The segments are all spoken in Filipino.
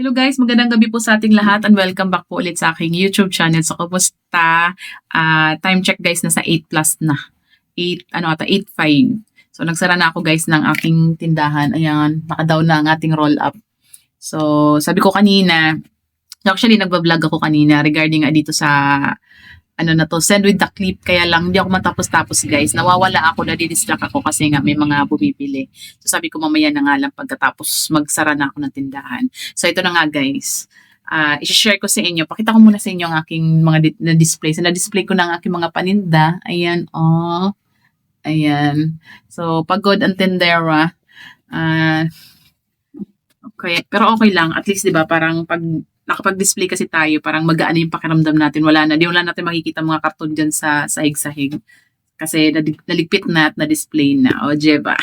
Hello guys, magandang gabi po sa ating lahat and welcome back po ulit sa aking YouTube channel. So, kumusta? Ah, time check guys, nasa 8 plus na. 8, ano ata, 8.5. So, nagsara na ako guys ng aking tindahan. Ayan, nakadown na ang ating roll up. So, sabi ko kanina, actually nagbablog ako kanina regarding nga dito sa ano na to, send with the clip. Kaya lang, hindi ako matapos-tapos guys. Nawawala ako, nadidistract ako kasi nga may mga bumibili. So sabi ko mamaya na nga lang pagkatapos magsara na ako ng tindahan. So ito na nga guys. Uh, i-share ko sa inyo. Pakita ko muna sa inyo ang aking mga di- na-display. So na-display ko na ang aking mga paninda. Ayan, oh. Ayan. So, pagod ang tendera. Ah, okay. Pero okay lang. At least, di ba, parang pag nakapag-display kasi tayo, parang magaan yung pakiramdam natin. Wala na. Di wala natin makikita mga karton dyan sa sahig-sahig. Kasi naligpit na at na-display na. O, diba?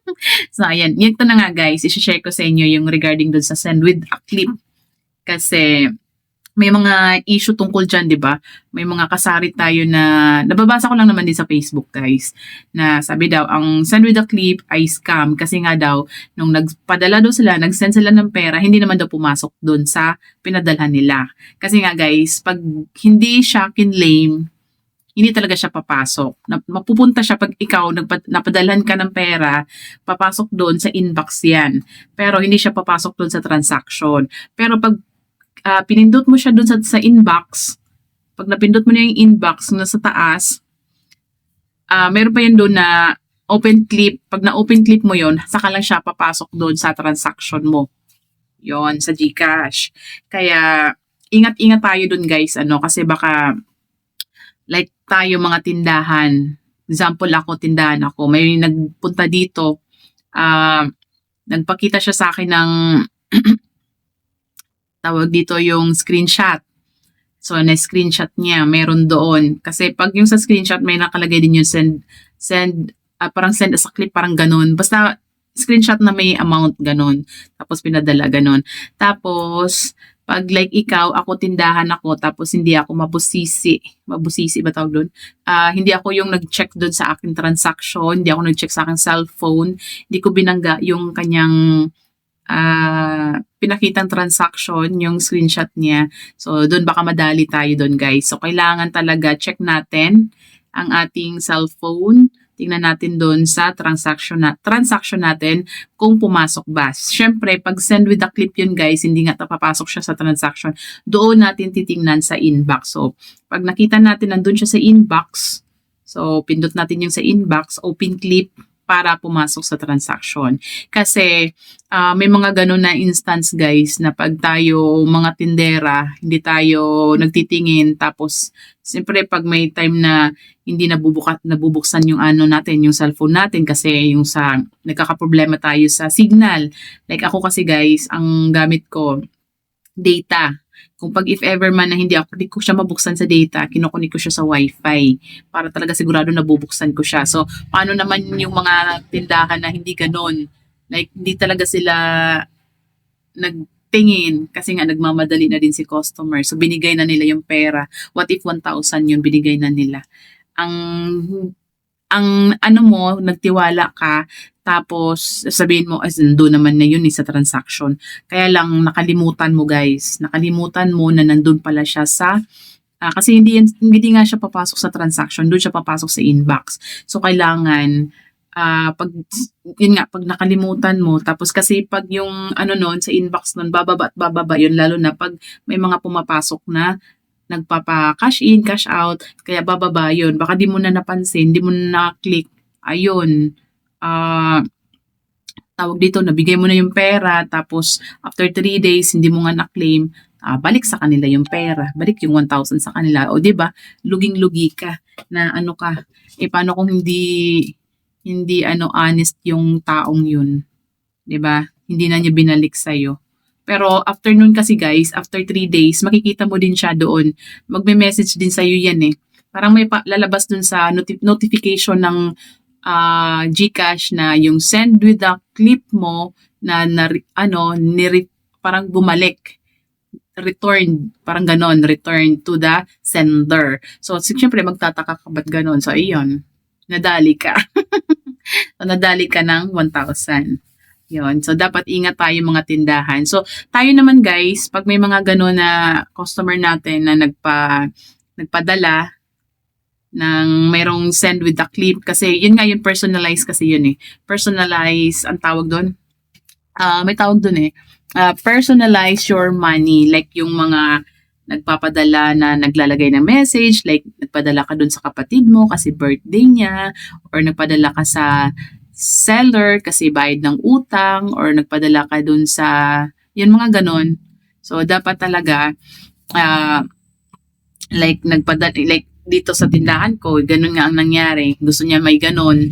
so, ayan. Ito na nga, guys. I-share ko sa inyo yung regarding dun sa send with a clip. Kasi, may mga issue tungkol dyan, di ba? May mga kasari tayo na, nababasa ko lang naman din sa Facebook, guys, na sabi daw, ang send with a clip ay scam kasi nga daw, nung nagpadala daw sila, nag-send sila ng pera, hindi naman daw pumasok doon sa pinadalhan nila. Kasi nga, guys, pag hindi siya kinlame, hindi talaga siya papasok. Mapupunta siya pag ikaw napadalhan ka ng pera, papasok doon sa inbox yan. Pero hindi siya papasok doon sa transaction. Pero pag ah, pinindot mo siya doon sa, sa inbox, pag napindot mo na yung inbox na sa taas, ah meron pa yan doon na open clip. Pag na-open clip mo yon saka lang siya papasok doon sa transaction mo. yon sa GCash. Kaya, ingat-ingat tayo doon guys, ano, kasi baka, like tayo mga tindahan, example ako, tindahan ako, may nagpunta dito, ah nagpakita siya sa akin ng tawag dito yung screenshot. So, na-screenshot niya, meron doon. Kasi pag yung sa screenshot, may nakalagay din yung send, send, ah, parang send as a clip, parang ganun. Basta, screenshot na may amount, ganun. Tapos, pinadala, ganun. Tapos, pag like ikaw, ako tindahan ako, tapos hindi ako mabusisi. Mabusisi ba tawag doon? Ah, hindi ako yung nag-check doon sa aking transaction, hindi ako nag-check sa aking cellphone, hindi ko binangga yung kanyang ah pinakitang transaction, yung screenshot niya. So, doon baka madali tayo doon, guys. So, kailangan talaga check natin ang ating cellphone. Tingnan natin doon sa transaction, na, transaction natin kung pumasok ba. Siyempre, pag send with the clip yun, guys, hindi nga papasok siya sa transaction. Doon natin titingnan sa inbox. So, pag nakita natin nandun siya sa inbox, so, pindot natin yung sa inbox, open clip, para pumasok sa transaction. Kasi ah, may mga ganun na instance guys na pag tayo mga tindera, hindi tayo nagtitingin tapos siyempre pag may time na hindi nabubukat nabubuksan yung ano natin, yung cellphone natin kasi yung sa nagkakaproblema tayo sa signal. Like ako kasi guys, ang gamit ko data. Kung pag if ever man na hindi ako, hindi ko siya mabuksan sa data, kinukunik ko siya sa wifi para talaga sigurado nabubuksan ko siya. So, paano naman yung mga tindahan na hindi ganon? Like, hindi talaga sila nagtingin kasi nga nagmamadali na din si customer. So, binigay na nila yung pera. What if 1,000 yun binigay na nila? Ang ang ano mo, nagtiwala ka, tapos sabihin mo, as nandun naman na yun eh, sa transaction. Kaya lang nakalimutan mo guys, nakalimutan mo na nandun pala siya sa ah, kasi hindi hindi nga siya papasok sa transaction, doon siya papasok sa inbox. So kailangan ah pag yun nga pag nakalimutan mo tapos kasi pag yung ano noon sa inbox noon bababa at bababa yun lalo na pag may mga pumapasok na nagpapa cash in, cash out, kaya bababa yun. Baka di mo na napansin, di mo na na-click. Ayun. Ah, tawag dito, nabigay mo na yung pera, tapos after 3 days, hindi mo nga na-claim, ah, balik sa kanila yung pera. Balik yung 1,000 sa kanila. O, ba? Luging-lugi ka na ano ka. Eh, paano kung hindi, hindi ano, honest yung taong yun? Ba? Hindi na niya binalik sa'yo. Pero after nun kasi guys, after 3 days, makikita mo din siya doon. Magme-message din sa'yo yan eh. Parang may pa- lalabas dun sa noti- notification ng ah, GCash na yung send with the clip mo na, na ano, nire, parang bumalik. Return, parang ganon, return to the sender. So, siyempre magtataka ka ba't ganon? So, ayun, nadali ka. so, nadali ka ng 1,000. Yon. So, dapat ingat tayo mga tindahan. So, tayo naman guys, pag may mga gano'n na customer natin na nagpa, nagpadala ng merong send with the clip kasi yun nga yun personalized kasi yun eh. Personalized ang tawag doon. Ah, may tawag doon eh. Ah, personalize your money like yung mga nagpapadala na naglalagay ng message like nagpadala ka doon sa kapatid mo kasi birthday niya or nagpadala ka sa seller kasi bayad ng utang or nagpadala ka doon sa yun mga ganon. So dapat talaga ah, like nagpadala like dito sa tindahan ko, ganun nga ang nangyari. Gusto niya may ganun.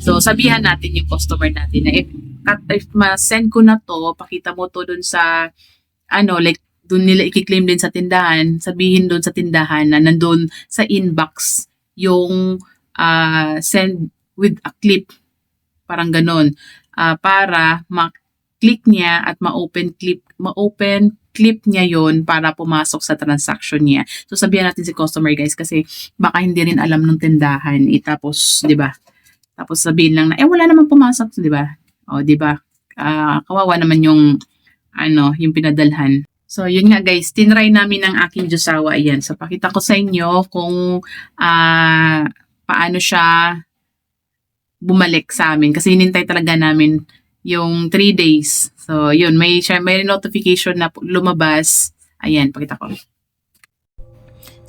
So, sabihan natin yung customer natin na if, kat- if ma-send ko na to, pakita mo to dun sa, ano, like, dun nila i-claim din sa tindahan, sabihin dun sa tindahan na nandun sa inbox yung ah, send with a clip. Parang ganun. Ah, para ma-click niya at ma-open clip, ma-open clip niya yon para pumasok sa transaction niya. So sabihan natin si customer guys kasi baka hindi rin alam ng tindahan. Eh, tapos, 'di ba? Tapos sabihin lang na eh wala naman pumasok, 'di ba? O, 'di ba? Ah, kawawa naman yung ano, yung pinadalhan. So, yun nga guys, tinry namin ng aking Diyosawa. Ayan. So, pakita ko sa inyo kung ah paano siya bumalik sa amin. Kasi hinintay talaga namin yung 3 days. So, yun, may, may notification na lumabas. Ayan, pakita ko.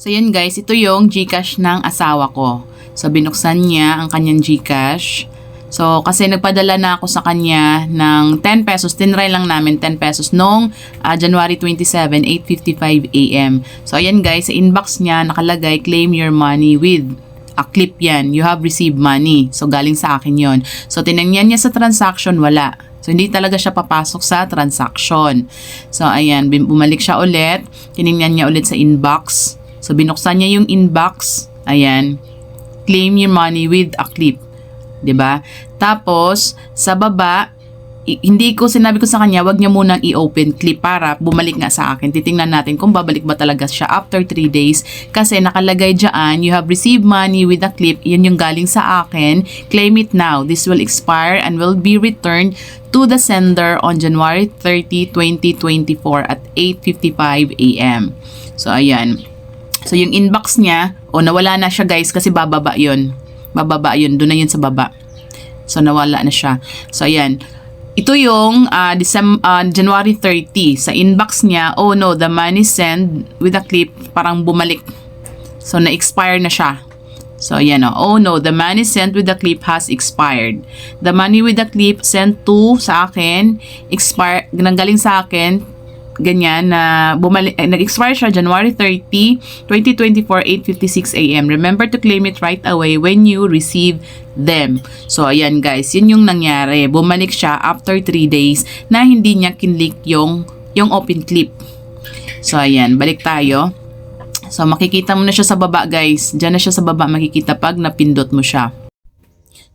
So, yun guys, ito yung Gcash ng asawa ko. So, binuksan niya ang kanyang Gcash. So, kasi nagpadala na ako sa kanya ng 10 pesos. Tinry lang namin 10 pesos noong ah, January 27, 8.55 a.m. So, ayan guys, sa inbox niya nakalagay, claim your money with a clip yan. You have received money. So, galing sa akin yon So, tinangyan niya sa transaction, wala. So, hindi talaga siya papasok sa transaction. So, ayan, bumalik siya ulit. Tiningnan niya ulit sa inbox. So, binuksan niya yung inbox. Ayan. Claim your money with a clip. ba? Tapos sa baba hindi ko sinabi ko sa kanya, wag niya munang i-open clip para bumalik nga sa akin. Titingnan natin kung babalik ba talaga siya after 3 days. Kasi nakalagay dyan, you have received money with a clip. Yun yung galing sa akin. Claim it now. This will expire and will be returned to the sender on January 30, 2024 at 8.55 a.m. So, ayan. So, yung inbox niya, o nawala na siya guys kasi bababa yun. Bababa yun. Doon na yun sa baba. So, nawala na siya. So, ayan. Ito yung ah, Decem- ah, January 30. Sa inbox niya, oh no, the money sent with a clip, parang bumalik. So, na-expire na siya. So, ayan o. Oh no, the money sent with the clip has expired. The money with the clip sent to sa akin, expire, nanggaling sa akin, ganyan na bumalik eh, nag-expire siya January 30, 2024 8:56 AM. Remember to claim it right away when you receive them. So ayan guys, yun yung nangyari. Bumalik siya after 3 days na hindi niya kinlik yung yung open clip. So ayan, balik tayo. So makikita mo na siya sa baba guys. Diyan na siya sa baba makikita pag napindot mo siya.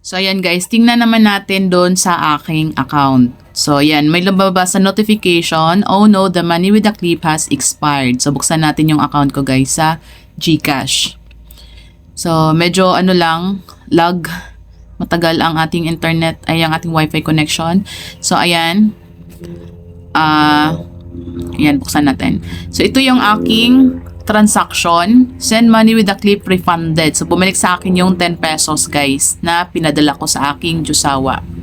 So ayan guys, tingnan naman natin doon sa aking account. So ayan, may lumabas sa notification, oh no, the money with the clip has expired. So buksan natin yung account ko guys sa GCash. So medyo ano lang, lag, matagal ang ating internet, ay ang ating wifi connection. So ayan, ah, ayan, buksan natin. So ito yung aking transaction, send money with a clip refunded. So, bumalik sa akin yung 10 pesos, guys, na pinadala ko sa aking Jusawa.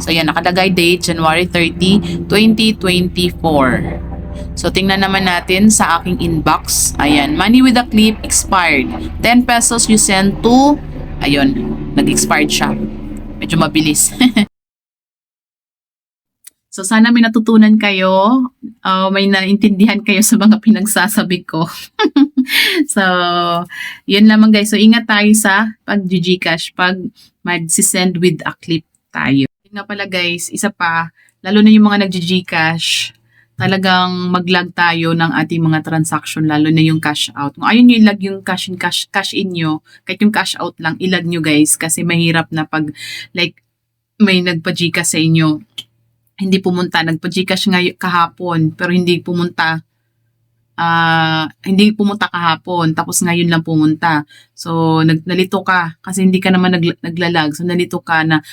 So, yan, nakalagay date, January 30, 2024. So, tingnan naman natin sa aking inbox. Ayan, money with a clip expired. 10 pesos you send to, ayun, nag-expired siya. Medyo mabilis. So, sana may natutunan kayo. uh, may naintindihan kayo sa mga pinagsasabi ko. so, yun lamang guys. So, ingat tayo sa pag-gcash pag mag-send with a clip tayo. Yun nga pala guys, isa pa, lalo na yung mga nag-gcash, talagang mag-log tayo ng ating mga transaction, lalo na yung cash out. Kung ayaw nyo ilag yung cash in, cash, cash in nyo, kahit yung cash out lang, ilag nyo guys, kasi mahirap na pag, like, may nagpa-gcash sa inyo, hindi pumunta. Nagpa-Gcash nga kahapon, pero hindi pumunta. ah hindi pumunta kahapon, tapos ngayon lang pumunta. So, nag, nalito ka, kasi hindi ka naman nag, naglalag. So, nalito ka na,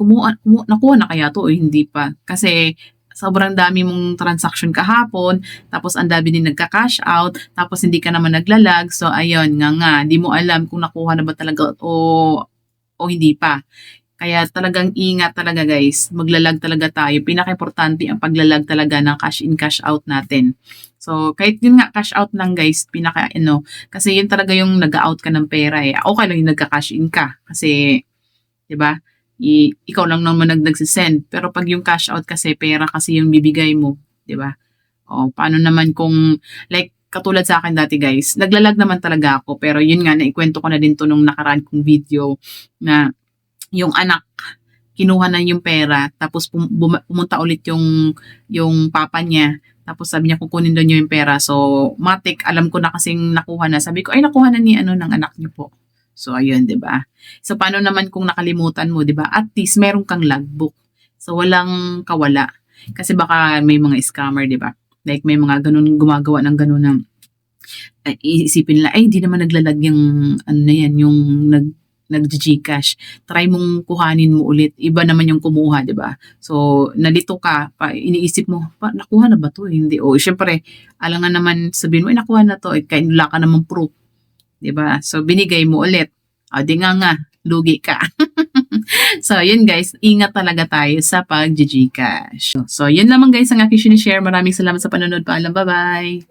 kumuha, kumu, nakuha na kaya to o hindi pa? Kasi sobrang dami mong transaction kahapon, tapos ang dami din nagka-cash out, tapos hindi ka naman naglalag. So, ayun, nga nga, di mo alam kung nakuha na ba talaga o, o hindi pa. Kaya talagang ingat talaga guys, maglalag talaga tayo. Pinaka-importante ang paglalag talaga ng cash in, cash out natin. So, kahit yun nga, cash out lang guys, pinaka, ano, kasi yun talaga yung nag-out ka ng pera eh. Okay lang yung nagka-cash in ka. Kasi, di ba? I- ikaw lang naman nag nagsisend. Pero pag yung cash out kasi, pera kasi yung bibigay mo. Di ba? O, paano naman kung, like, katulad sa akin dati guys, naglalag naman talaga ako. Pero yun nga, naikwento ko na din to nung nakaraan kong video na yung anak, kinuha na yung pera, tapos pum- buma- pumunta ulit yung, yung papa niya, tapos sabi niya kukunin daw niya yung pera. So, matik, alam ko na kasing nakuha na. Sabi ko, ay nakuha na ni ano ng anak niyo po. So, ayun, 'di ba? So, paano naman kung nakalimutan mo, 'di ba? At least meron kang logbook. So, walang kawala. Kasi baka may mga scammer, 'di ba? Like may mga ganun gumagawa ng ganun ng ay, iisipin nila, ay, hindi naman naglalag yung, ano na yan, yung nag, nag-Gcash. Try mong kuhanin mo ulit. Iba naman yung kumuha, di ba? So, nalito ka, pa, iniisip mo, pa, nakuha na ba to? Hindi. O, syempre, alangan naman sabihin mo, ay, nakuha na to. Eh, wala ka naman proof. 'di ba? So binigay mo ulit. O di nga nga, lugi ka. so, yun guys, ingat talaga tayo sa pag-Gcash. So, yun lamang guys ang aking sinishare. Maraming salamat sa panonood. Paalam, bye-bye!